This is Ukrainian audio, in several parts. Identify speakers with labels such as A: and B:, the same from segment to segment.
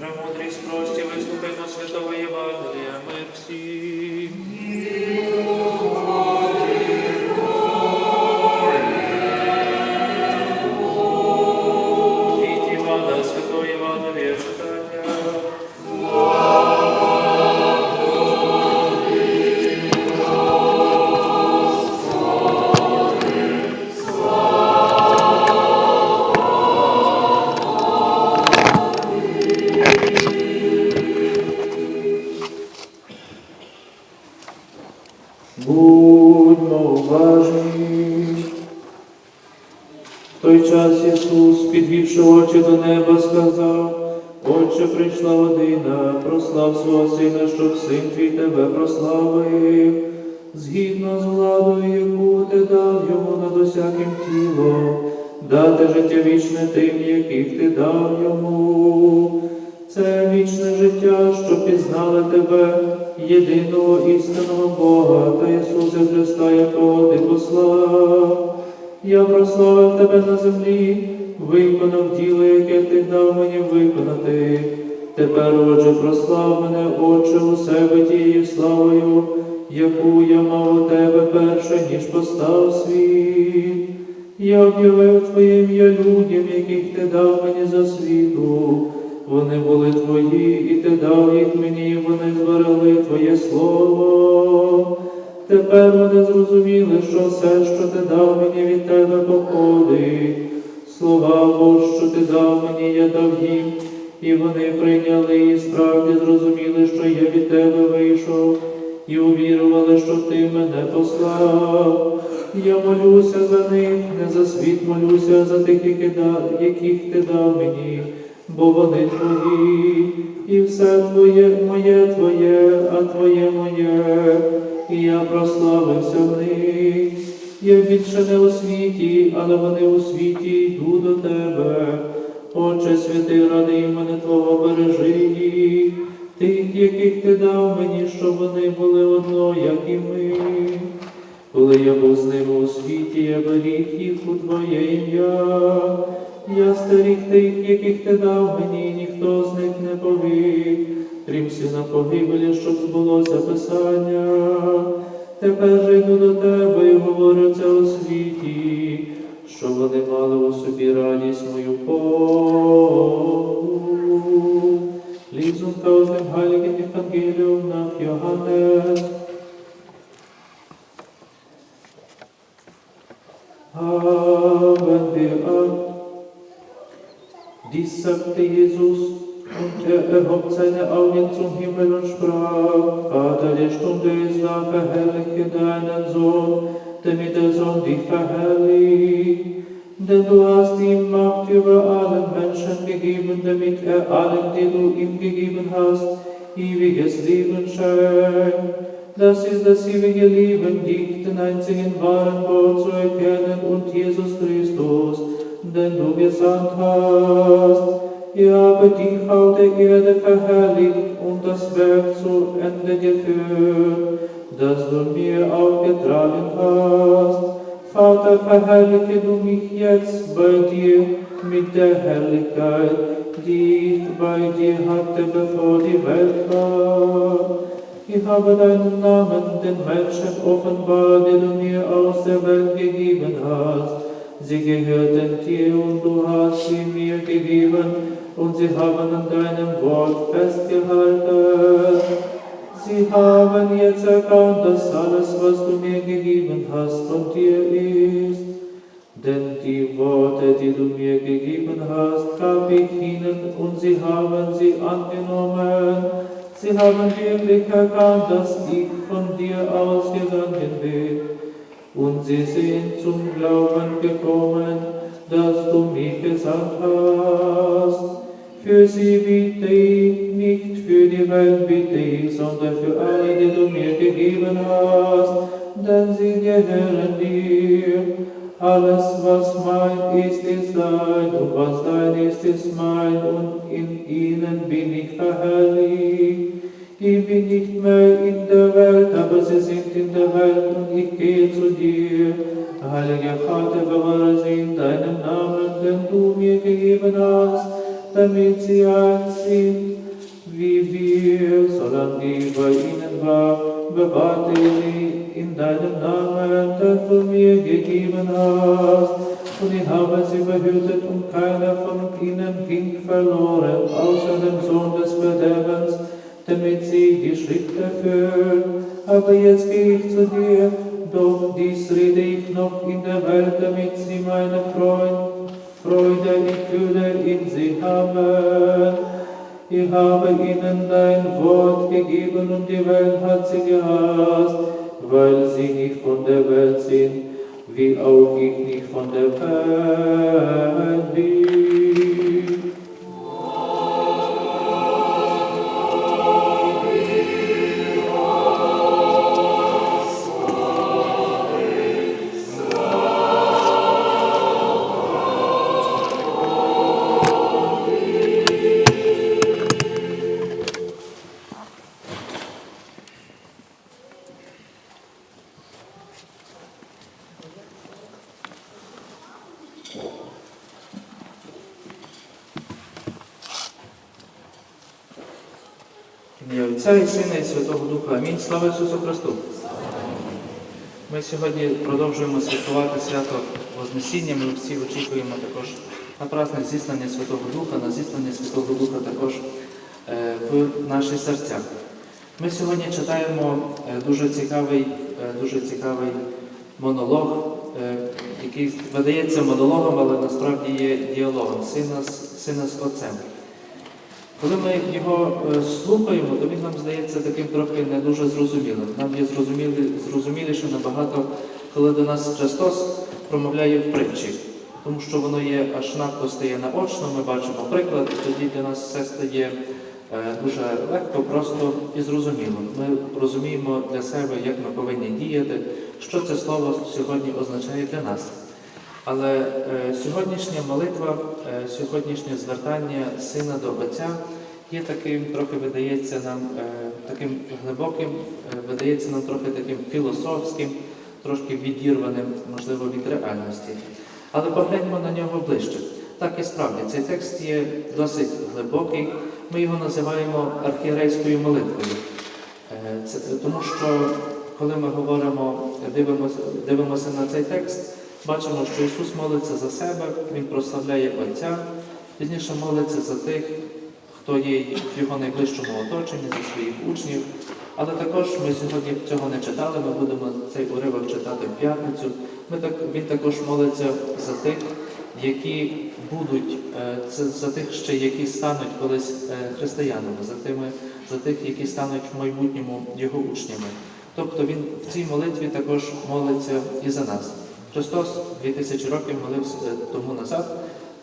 A: Премудрість прості, вислухаймо святого Євангелія, мир всім. Будьмо уважні. В той час Ісус, підвівши очі до неба, сказав, Отче, прийшла година, прослав свого Сина, щоб син твій тебе прославив, згідно з владою, яку ти дав йому над усяким тілом, дати життя вічне тим, яких ти дав йому. Це вічне життя, що пізнали тебе, єдиного істинного Бога та Ісуса Христа, якого ти послав. Я прославив тебе на землі, виконав діло, яке ти дав мені виконати. Тепер, отже, прослав мене, Отче, у себе тією славою, яку я мав у тебе перше, ніж постав світ. Я об'явив Твоє ім'я людям, яких ти дав мені за світу. Вони були твої, і ти дав їх мені, і вони зберегли Твоє Слово. Тепер вони зрозуміли, що все, що ти дав мені від тебе походить. Слова Бо, що ти дав мені, я дав їм, і вони прийняли і справді зрозуміли, що я від тебе вийшов, і увірували, що ти мене послав. Я молюся за них, не за світ молюся, а за тих, яких ти дав мені, бо вони твої, і все твоє, моє твоє, а твоє моє, і я прославився в них. Я більше не у світі, але вони у світі йду до тебе. Отче святий, ради імени Твого бережи їх, тих, яких ти дав мені, щоб вони були одно, як і ми. Коли я був з ними у світі, я беріг їх у Твоє ім'я. Я стеріг тих, яких ти дав мені, ніхто з них не погиб, крім сина погибелі, щоб збулося Писання. Тепер же йду до тебе і говорю це у світі, щоб вони мали у собі радість мою повну. Лізун aus dem Heiligen Evangelium nach Johannes. Haben wir an. Dies sagte Jesus, und er erhob seine Augen zum Himmel und sprach, Vater, die Stunde ist da, verherrliche deinen Sohn, damit der Sohn dich verherrlicht. Denn du hast ihm Macht über allen Menschen gegeben, damit er allen, die du ihm gegeben hast, ewiges Leben schenkt. Das ist das ewige Leben, dich, den einzigen wahren Gott zu erkennen und Jesus Christus, den du gesandt hast. Er habe dich auf der Erde verherrlicht und das Werk zu Ende geführt, das du mir aufgetragen hast. Vater, verherrliche du mich jetzt bei dir mit der Herrlichkeit, die ich bei dir hatte, bevor die Welt war. Ich habe deinen Namen den Menschen offenbar, den du mir aus der Welt gegeben hast. Sie gehörten dir und du hast sie mir gegeben und sie haben an deinem Wort festgehalten. Sie haben jetzt erkannt, dass alles, was du mir gegeben hast, von dir ist. Denn die Worte, die du mir gegeben hast, gab ich ihnen und sie haben sie angenommen. Sie haben wirklich erkannt, dass ich von dir ausgegangen bin. Und sie sind zum Glauben gekommen, dass du mich gesandt hast. Für sie bitte ich, nicht für die Welt bitte ich, sondern für alle, die du mir gegeben hast, denn sie gehören dir. Alles, was mein ist, ist dein, und was dein ist, ist mein, und in ihnen bin ich verherrlicht. Ich bin nicht mehr in der Welt, aber sie sind in der Welt, und ich gehe zu dir. Heiliger Vater, bewahre sie in deinem Namen, den du mir gegeben hast, tamitiaci, vivi solangi bei ihnen war, bewahrt sie in deinem Namen, den du mir gegeben hast. Und ich habe sie behütet und keiner von ihnen ging verloren, außer dem Sohn des Verderbens, damit sie die Schrift erfüllen. Aber jetzt gehe ich zu dir, doch dies rede ich noch in der Welt, damit sie meine Freund, Freude ich Fülle in sie haben. Ich habe ihnen dein Wort gegeben und die Welt hat sie gehasst, weil sie nicht von der Welt sind, wie auch ich nicht von der Welt bin. Отця і Сина і Святого Духа. Амінь. Слава Ісусу Христу! Ми сьогодні продовжуємо святкувати свято Вознесіння. Ми всі очікуємо також на праздник зіслання Святого Духа, на зіслання Святого Духа також е, в наші серця. Ми сьогодні читаємо е, дуже цікавий, е, дуже цікавий монолог, який видається монологом, але насправді є діалогом сина з, сина з отцем. Коли ми його е, слухаємо, то він нам здається таким трохи не дуже зрозумілим. Нам є зрозумілі, зрозуміліше набагато, коли до нас Христос промовляє в притчі, тому що воно є аж надто стає наочно, ми бачимо приклад, і тоді для нас все стає е, дуже легко, просто і зрозуміло. Ми розуміємо для себе, як ми повинні діяти, що це слово сьогодні означає для нас. Але е, сьогоднішня молитва, е, сьогоднішнє звертання сина до Отця є таким, трохи видається нам е, таким глибоким, видається нам трохи таким філософським, трошки відірваним, можливо, від реальності. Але погляньмо на нього ближче. Так і справді, цей текст є досить глибокий. Ми його називаємо архієрейською молитвою. Це, тому що коли ми говоримо, дивимося, дивимося на цей текст, бачимо, що Ісус молиться за себе, Він прославляє Отця, пізніше молиться за тих, хто є в його найближчому оточенні, за своїх учнів. Але також ми сьогодні цього не читали, ми будемо цей уривок читати в п'ятницю. Він також молиться за тих, які будуть, е, за тих ще, які стануть колись е, християнами, за тими, за тих, які стануть в майбутньому його учнями. Тобто він в цій молитві також молиться і за нас. Христос 2000 років молився е, тому назад,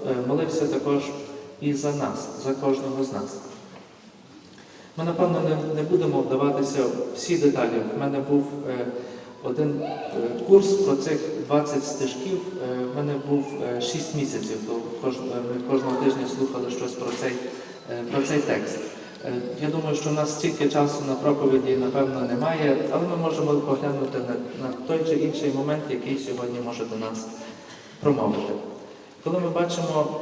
A: е, молився також і за нас, за кожного з нас. Ми, напевно, не, не будемо вдаватися в всі деталі. У мене був е, один е, курс про цих 20 стежків. В мене був е, 6 місяців, то кож, ми кожного тижня слухали щось про цей, про цей текст. Е, Я думаю, що в нас стільки часу на проповіді, напевно, немає, але ми можемо поглянути на, на той чи інший момент, який сьогодні може до нас промовити. Коли ми бачимо,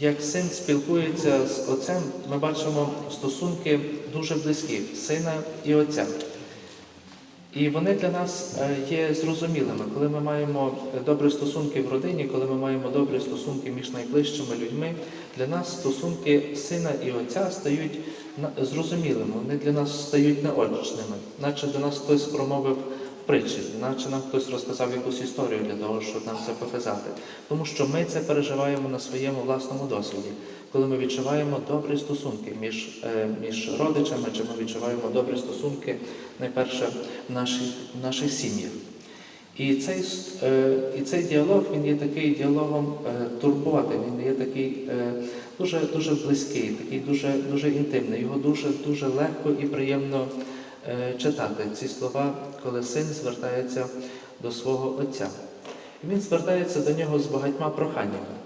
A: як син спілкується з отцем, ми бачимо стосунки дуже близькі сина і отця. І вони для нас е, є зрозумілими, коли ми маємо добрі стосунки в родині, коли ми маємо добрі стосунки між найближчими людьми, для нас стосунки сина і отця стають зрозумілими, вони для нас стають наочними, наче до нас хтось промовив притчі, наче нам хтось розказав якусь історію для того, щоб нам це показати. Тому що ми це переживаємо на своєму власному досвіді, коли ми відчуваємо добрі стосунки між, е, між родичами, чи ми відчуваємо добрі стосунки найперше в наших, в наших сім'ях. І цей, е, і цей діалог він є такий діалогом е, турботи, він є такий дуже, дуже близький, такий дуже, дуже інтимний. Його дуже, дуже легко і приємно читати ці слова, коли син звертається до свого отця. Він звертається до нього з багатьма проханнями.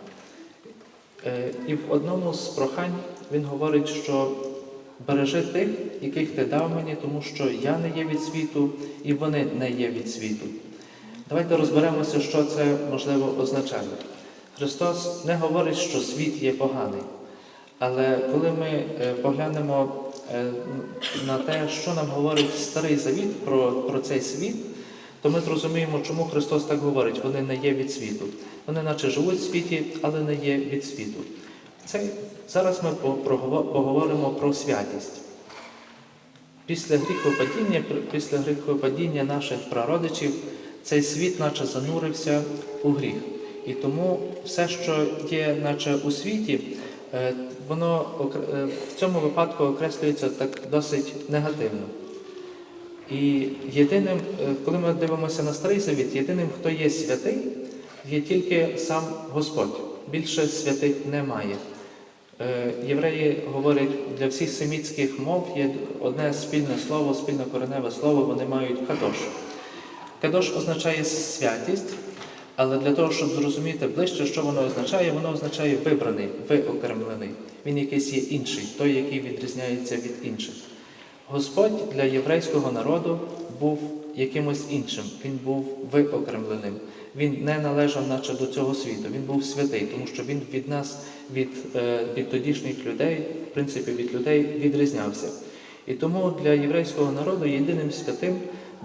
A: Е, І в одному з прохань він говорить, що бережи тих, яких ти дав мені, тому що я не є від світу, і вони не є від світу. Давайте розберемося, що це можливо означає. Христос не говорить, що світ є поганий. Але коли ми е, поглянемо е, на те, що нам говорить Старий Завіт про, про цей світ, то ми зрозуміємо, чому Христос так говорить. Вони не є від світу. Вони наче живуть в світі, але не є від світу. Це, зараз ми поговоримо про святість. Після гріхопадіння, після гріхопадіння наших прародичів, цей світ наче занурився у гріх. І тому все, що є, наче у світі, е, воно е, в цьому випадку окреслюється так досить негативно. І єдиним, е, коли ми дивимося на старий завіт, єдиним, хто є святий, є тільки сам Господь. Більше святих немає. Е, Євреї говорять, для всіх семітських мов є одне спільне слово, спільне кореневе слово, вони мають кадош. Кадош означає святість, але для того, щоб зрозуміти ближче, що воно означає, воно означає вибраний, виокремлений. Він якийсь є інший, той, який відрізняється від інших. Господь для єврейського народу був якимось іншим, він був виокремленим. Він не належав наче до цього світу, він був святий, тому що він від нас, від, е, від тодішніх людей, в принципі, від людей відрізнявся. І тому для єврейського народу єдиним святим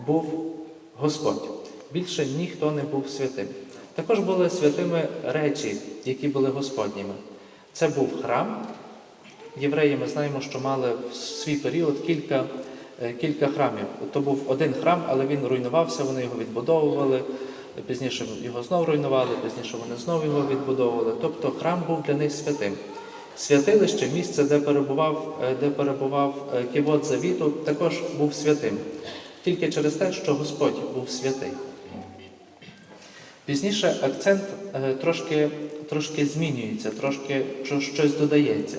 A: був Господь. Більше ніхто не був святим. Також були святими речі, які були Господніми. Це був храм, Євреї ми знаємо, що мали в свій період кілька, е, кілька храмів. То був один храм, але він руйнувався, вони його відбудовували, пізніше його знову руйнували, пізніше вони знову його відбудовували. Тобто храм був для них святим. Святилище, місце, де перебував, е, де перебував е, ківот завіту, також був святим. Тільки через те, що Господь був святий. Пізніше акцент трошки, трошки змінюється, трошки щось додається.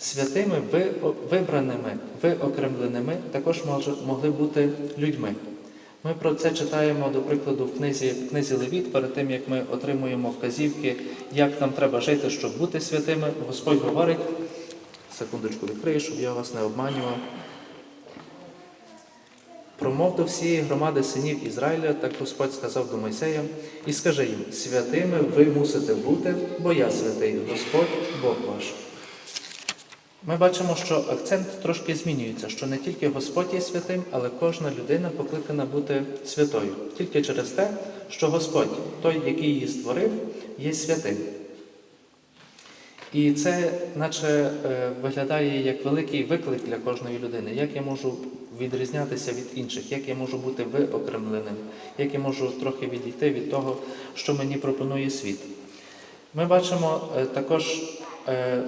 A: Святими, ви- вибраними, виокремленими також могли бути людьми. Ми про це читаємо, до прикладу, в книзі, в книзі Левіт, перед тим як ми отримуємо вказівки, як нам треба жити, щоб бути святими. Господь говорить, секундочку відкрию, щоб я вас не обманював. Промов до всієї громади синів Ізраїля, так Господь сказав до Мойсея, і скажи їм: святими ви мусите бути, бо я святий, Господь Бог ваш. Ми бачимо, що акцент трошки змінюється, що не тільки Господь є святим, але кожна людина покликана бути святою. Тільки через те, що Господь, той, який її створив, є святим. І це, наче, е, виглядає як великий виклик для кожної людини, як я можу відрізнятися від інших, як я можу бути виокремленим, як я можу трохи відійти від того, що мені пропонує світ. Ми бачимо е, також, е,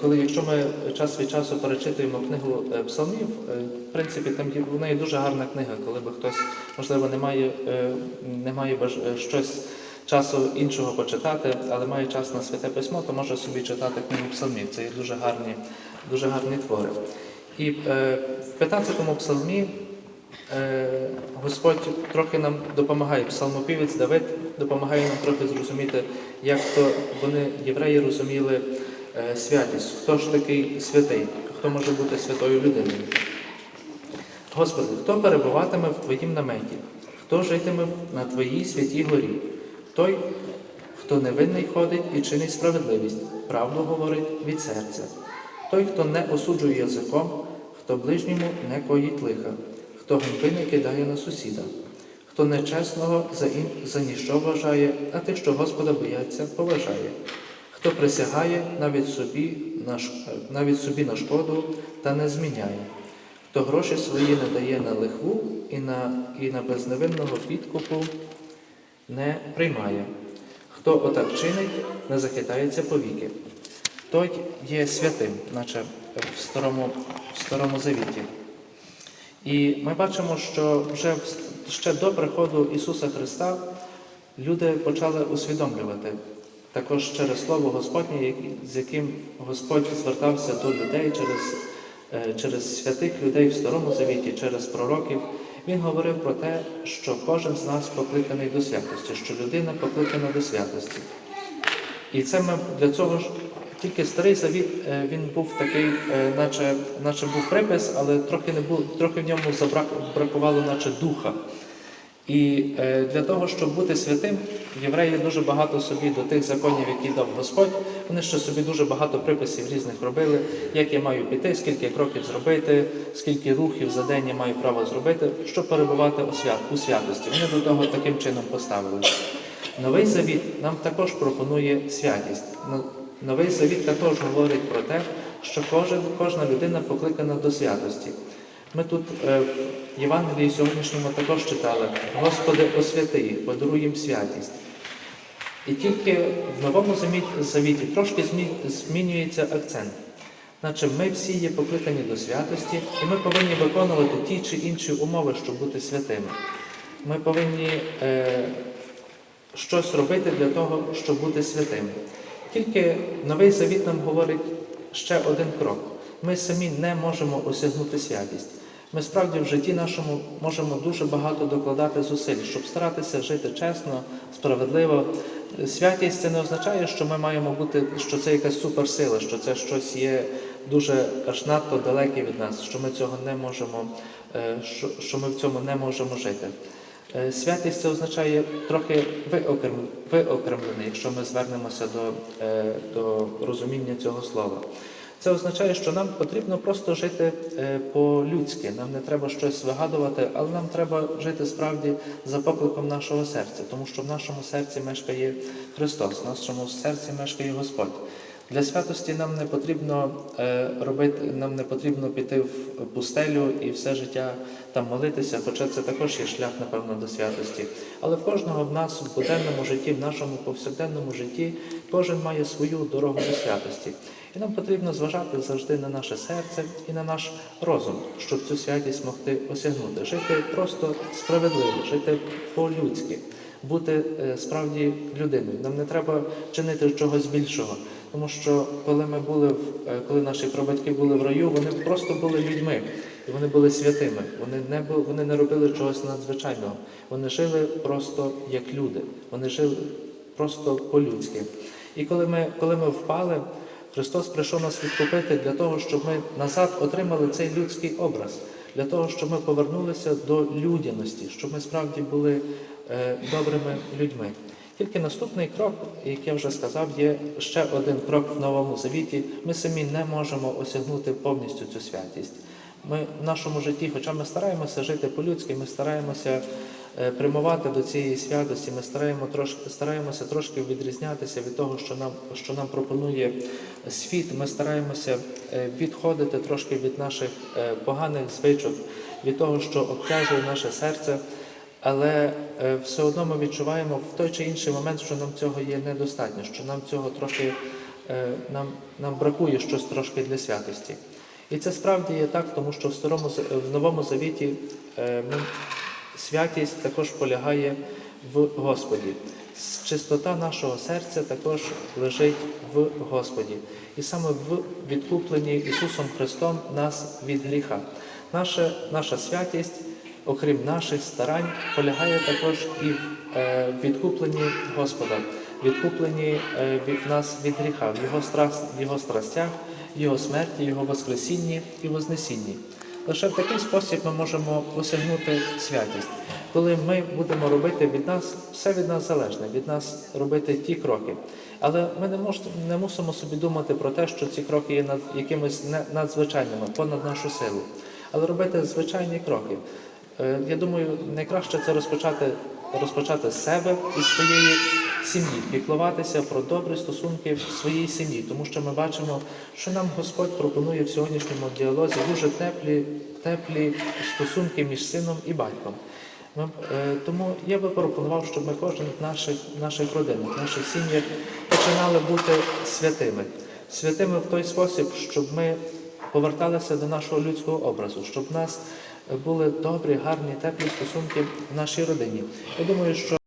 A: коли якщо ми час від часу перечитуємо книгу е, псалмів, е, в принципі, там є, вона є дуже гарна книга, коли би хтось, можливо, не має, е, не має е, щось часу іншого почитати, але має час на святе письмо, то може собі читати книгу псалмів. Це є дуже гарні, дуже гарні твори. І е, в 15-му псалмі е, Господь трохи нам допомагає. Псалмопівець Давид допомагає нам трохи зрозуміти, як то вони, євреї, розуміли е, святість. Хто ж такий святий? Хто може бути святою людиною? Господи, хто перебуватиме в Твоїм наметі? Хто житиме на Твоїй святій горі? Той, хто невинний ходить і чинить справедливість, правду говорить від серця. Той, хто не осуджує язиком, хто ближньому не коїть лиха, хто ганьби не кидає на сусіда, хто нечесного за, ін... за ніщо вважає, а тих, що Господа бояться, поважає, хто присягає навіть собі на, навіть собі на шкоду та не зміняє, хто гроші свої не дає на лихву і на, і на безневинного підкупу не приймає. Хто отак чинить, не захитається повіки. Той є святим, наче в старому, в старому завіті. І ми бачимо, що вже ще до приходу Ісуса Христа люди почали усвідомлювати також через Слово Господнє, з яким Господь звертався до людей через, е, через святих людей в Старому Завіті, через пророків. Він говорив про те, що кожен з нас покликаний до святості, що людина покликана до святості. І це ми для цього ж тільки старий завіт е, він був такий, е, наче, наче був припис, але трохи не був, трохи в ньому забрак, бракувало, наче духа. І е, для того, щоб бути святим, євреї дуже багато собі до тих законів, які дав Господь, вони ще собі дуже багато приписів різних робили, як я маю піти, скільки кроків зробити, скільки рухів за день я маю право зробити, щоб перебувати у, свят, у святості. Вони до того таким чином поставили. Новий завіт нам також пропонує святість. Ну, Новий завіт також говорить про те, що кожен, кожна людина покликана до святості. Ми тут е, в Євангелії сьогоднішньому також читали: Господи, освяти їх, подаруй їм святість. І тільки в новому завіті трошки змінюється акцент. Наче ми всі є покликані до святості, і ми повинні виконувати ті чи інші умови, щоб бути святими. Ми повинні е, щось робити для того, щоб бути святим. Тільки новий завіт нам говорить ще один крок. Ми самі не можемо осягнути святість. Ми справді в житті нашому можемо дуже багато докладати зусиль, щоб старатися жити чесно, справедливо. Святість це не означає, що ми маємо бути, що це якась суперсила, що це щось є дуже аж надто далеке від нас, що ми цього не можемо, е, що, ми в цьому не можемо жити. Е, Святість це означає трохи виокрем- виокремлений, якщо ми звернемося до, е, до розуміння цього слова. Це означає, що нам потрібно просто жити е, по-людськи. Нам не треба щось вигадувати, але нам треба жити справді за покликом нашого серця, тому що в нашому серці мешкає Христос, в нашому серці мешкає Господь. Для святості нам не потрібно е, робити, нам не потрібно піти в пустелю і все життя там молитися, хоча це також є шлях, напевно, до святості. Але в кожного в нас в буденному житті, в нашому повсякденному житті, кожен має свою дорогу до святості. І нам потрібно зважати завжди на наше серце і на наш розум, щоб цю святість могти осягнути. Жити просто справедливо, жити по-людськи, бути е, справді людиною. Нам не треба чинити чогось більшого. Тому що коли ми були в е, коли наші прабатьки були в раю, вони просто були людьми, і вони були святими. Вони не бу- вони не робили чогось надзвичайного. Вони жили просто як люди. Вони жили просто по-людськи. І коли ми, коли ми впали, Христос прийшов нас відкупити для того, щоб ми назад отримали цей людський образ, для того, щоб ми повернулися до людяності, щоб ми справді були е, добрими людьми. Тільки наступний крок, як я вже сказав, є ще один крок в новому завіті. Ми самі не можемо осягнути повністю цю святість. Ми в нашому житті, хоча ми стараємося жити по-людськи, ми стараємося прямувати до цієї святості, ми стараємо трошки, стараємося трошки відрізнятися від того, що нам, що нам пропонує світ. Ми стараємося е, відходити трошки від наших е, поганих звичок, від того, що обтяжує наше серце. Але е, все одно ми відчуваємо в той чи інший момент, що нам цього є недостатньо, що нам цього трохи е, нам, нам бракує щось трошки для святості. І це справді є так, тому що в старому в новому завіті е, ми, святість також полягає в Господі. Чистота нашого серця також лежить в Господі. І саме в відкупленні Ісусом Христом нас від гріха. Наша, наша святість окрім наших старань, полягає також і в е, відкупленні Господа, відкупленні е, від нас від гріха, в Його, страс, в Його страстях, Його смерті, Його Воскресінні і Вознесінні. Лише в такий спосіб ми можемо осягнути святість, коли ми будемо робити від нас все від нас залежне, від нас робити ті кроки. Але ми не, мож, не мусимо собі думати про те, що ці кроки є над якимись не- надзвичайними, понад нашу силу, але робити звичайні кроки. Е, Я думаю, найкраще це розпочати, розпочати з себе і своєї сім'ї, піклуватися про добрі стосунки в своїй сім'ї, тому що ми бачимо, що нам Господь пропонує в сьогоднішньому діалозі дуже теплі, теплі стосунки між сином і батьком. Ми, е, тому я би пропонував, щоб ми кожен в наших, наших родинах, в наших сім'ях починали бути святими. Святими в той спосіб, щоб ми поверталися до нашого людського образу, щоб нас були добрі, гарні, теплі стосунки в нашій родині. Я думаю, що